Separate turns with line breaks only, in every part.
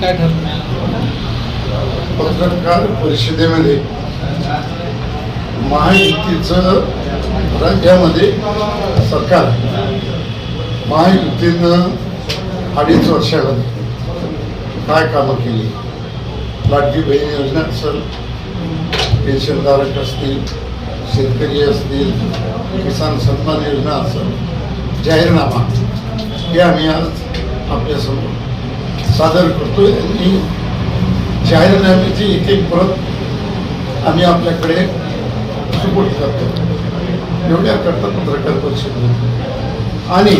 काय ठरलं?
पत्रकार परिषदेमध्ये महायुतीचं राज्यामध्ये सरकार महायुतीनं अडीच वर्षामध्ये काय कामं केली? लाडकी बहीण योजना असेल पेन्शनधारक असतील शेतकरी असतील किसान सन्मान योजना असेल जाहीरनामा हे आम्ही आज आपल्यासमोर सादर करतो आणि जाहीरनाम्याची एक एक प्रत आम्ही आपल्याकडे सुपूर्द करतो. एवढ्या करता पत्रकार परिषद. आणि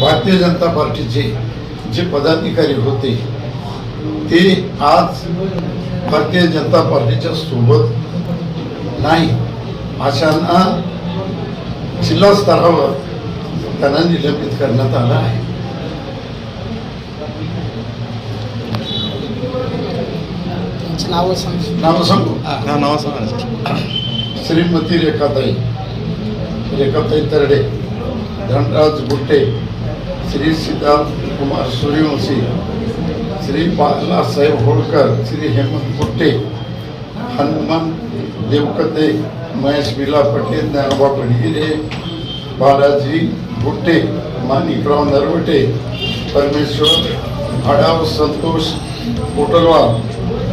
भारतीय जनता पार्टीचे जे पदाधिकारी होते ते आज भारतीय जनता पार्टीच्या सोबत नाही. अशांना जिल्हा स्तरावर त्यांना निलंबित करण्यात आलं आहे.
नावं सांगू.
नाव सांगू. श्रीमती रेखाताई. रेखाताई तरडे धनराज गुट्टे श्री सिद्धार्थ कुमार सूर्यवंशी श्री बालासाहेब होळकर श्री हेमंत गुट्टे हनुमान देवकते महेश बिला पटेल ज्ञानोबा पडगिरे बालाजी गुट्टे माणिकराव नरवटे परमेश्वर आडाव संतोष कोटलवार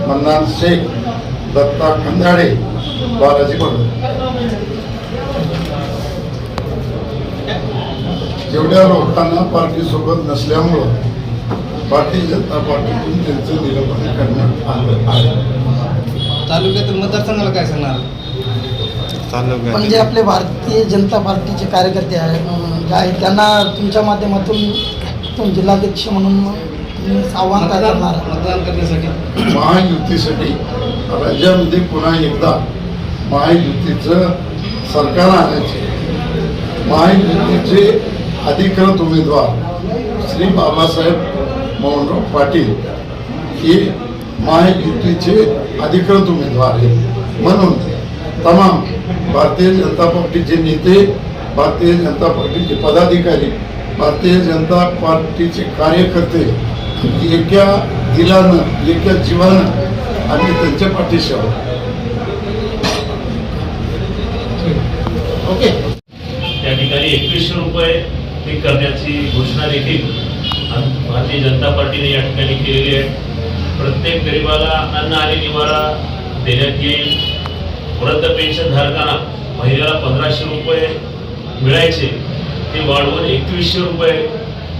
मन्नान शेख दत्ता खंदाडे बालाजी भगत जेवढ्या लोकांना पार्टीसोबत नसल्यामुळं भारतीय जनता पार्टीतून त्यांचं निलंबन करण्यात आलं आहे.
तालुक्यातील मतदारसंघाला काय सांगणार?
तालुका
पण जे आपले भारतीय जनता पार्टीचे कार्यकर्ते आहे आहेत त्यांना तुमच्या माध्यमातून तुम जिल्हाध्यक्ष म्हणून आव्हान काय
मतदान
करणार?
मतदान करण्यासाठी
महायुतीसाठी राज्यामध्ये पुन्हा एकदा महायुतीचं सरकार आणायचे. महायुतीचे अधिकृत उमेदवार श्री बाबासाहेब मोहनराव पाटील हे महायुतीचे अधिकृत उमेदवार आहेत. म्हणून तमाम भारतीय जनता पार्टीचे नेते भारतीय जनता पार्टीचे पदाधिकारी भारतीय जनता पार्टीचे कार्यकर्ते एका दिलानं एका जीवानं आम्ही त्यांच्या पाठीशी आहोत. ओके.
त्या ठिकाणी एकवीसशे रुपये ते करण्याची घोषणा देखील भारतीय जनता पार्टीने या ठिकाणी केलेली आहे. प्रत्येक गरिबाला अन्न आणि निवारा देण्यात येईल. वृद्ध पेन्शन धारकांना महिन्याला पंधराशे रुपये मिळायचे. ते वाढवून एकवीसशे रुपये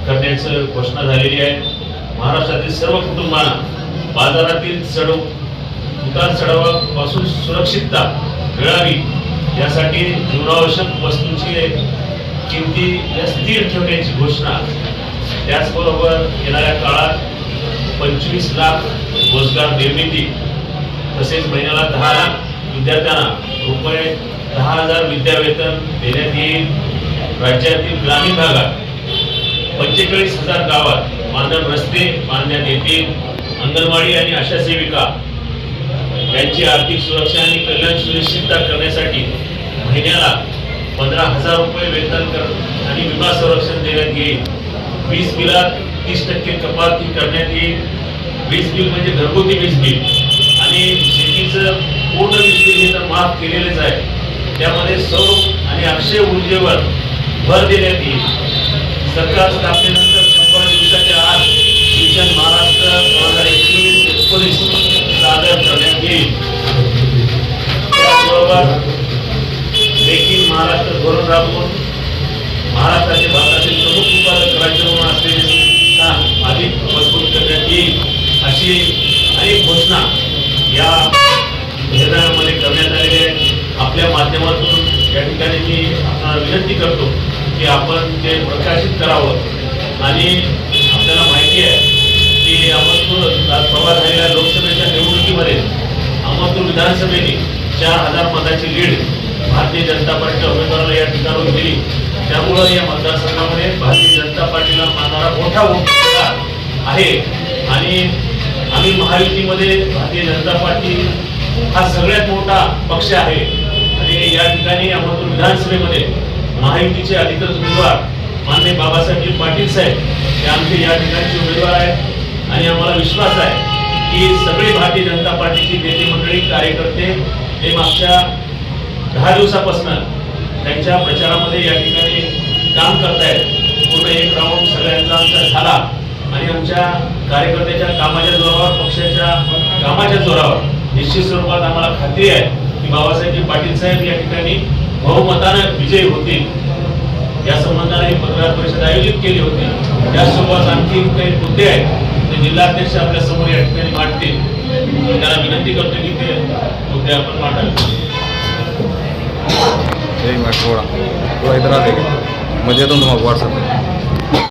करण्याचं घोषणा झालेली आहे. महाराष्ट्रातील सर्व कुटुंबांना बाजारातील चढ उतार चढावापासून सुरक्षितता मिळावी यासाठी जीवनावश्यक वस्तूंची किमती स्थिर ठेवण्याची घोषणा. त्याचबरोबर येणाऱ्या काळात पंचवीस लाख रोजगार निर्मिती तसेच महिन्याला दहा लाख विद्यार्थ्यांना रुपये दहा हजार विद्यावेतन देण्यात येईल. राज्यातील ग्रामीण भागात पंचेचाळीस हजार गावात मानव रस्ते बांधण्यात येतील. अंगणवाडी आणि आशा सेविका यांची आर्थिक सुरक्षा आणि कल्याण सुनिश्चितता करण्यासाठी महिन्याला पंधरा हजार रुपये वेतन कर आणि विमा संरक्षण देण्यात येईल. वीज बिलात तीस टक्के कपात करण्यात येईल. वीज बिल म्हणजे घरगुती वीज बिल. आणि शेतीचं पूर्ण वीज बिल हे तर माफ केलेलेच आहे. त्यामध्ये सौ आणि अक्षय ऊर्जेवर भर देण्यात येईल. सरकार स्थापनेनंतर शंभर दिवसाच्या आत मिशन महाराष्ट्र दोन हजार एकवीस एकोणीस सादर करण्यात येईल. त्याचबरोबर मेक इन महाराष्ट्र धोरण राबवून महाराष्ट्राचे भारतातील प्रमुख उत्पादक राज्य म्हणून असलेले स्थान अधिक मजबूत करण्यात येईल अशी अनेक घोषणा या निर्णयामध्ये करण्यात आलेल्या आहेत आपल्या माध्यमातून या ठिकाणी मी आपल्याला विनंती करतो की आपण ते प्रकाशित करावं. आणि आपल्याला माहिती आहे की अहमदपूर आज परवा झालेल्या लोकसभेच्या निवडणुकीमध्ये अहमदपूर विधानसभेने चार हजार मताची लीड भारतीय जनता पार्टीच्या उमेदवाराला या ठिकाणून दिली. त्यामुळं या मतदारसंघामध्ये भारतीय जनता पार्टीला मानणारा मोठा आहे. आणि आम्ही महायुतीमध्ये भारतीय जनता पार्टी हा सगळ्यात मोठा पक्ष आहे. या ठिकाणी अहमदपूर विधानसभेमध्ये महायुतीचे अधिकृत उमेदवार मान्य बाबासाहेब पाटील साहेब हे आमचे या ठिकाणचे उमेदवार आहेत. आणि आम्हाला विश्वास आहे की सगळे भारतीय जनता पार्टीची नेते मंडळी कार्यकर्ते हे मागच्या दहा दिवसापासून त्यांच्या प्रचारामध्ये या ठिकाणी काम करतायत. पूर्ण एक राऊंड सगळ्यांचा आमचा झाला. आणि आमच्या कार्यकर्त्याच्या कामाच्या जोरावर पक्षाच्या कामाच्या जोरावर निश्चित स्वरूपात आम्हाला खात्री आहे. बाबासाहेबजी पाटील साहेब या ठिकाणी बहुमतानं विजयी होतील या संबंधाने ही पत्रकार परिषद आयोजित केली होती. त्यासोबत आणखी काही मुद्दे आहेत. ते जिल्हाध्यक्ष आपल्यासमोर या ठिकाणी मांडतील. त्याला विनंती करतो की ते मुद्दे आपण मांडावे.
एक मिनट थोडा थोडा इधर आ जाइए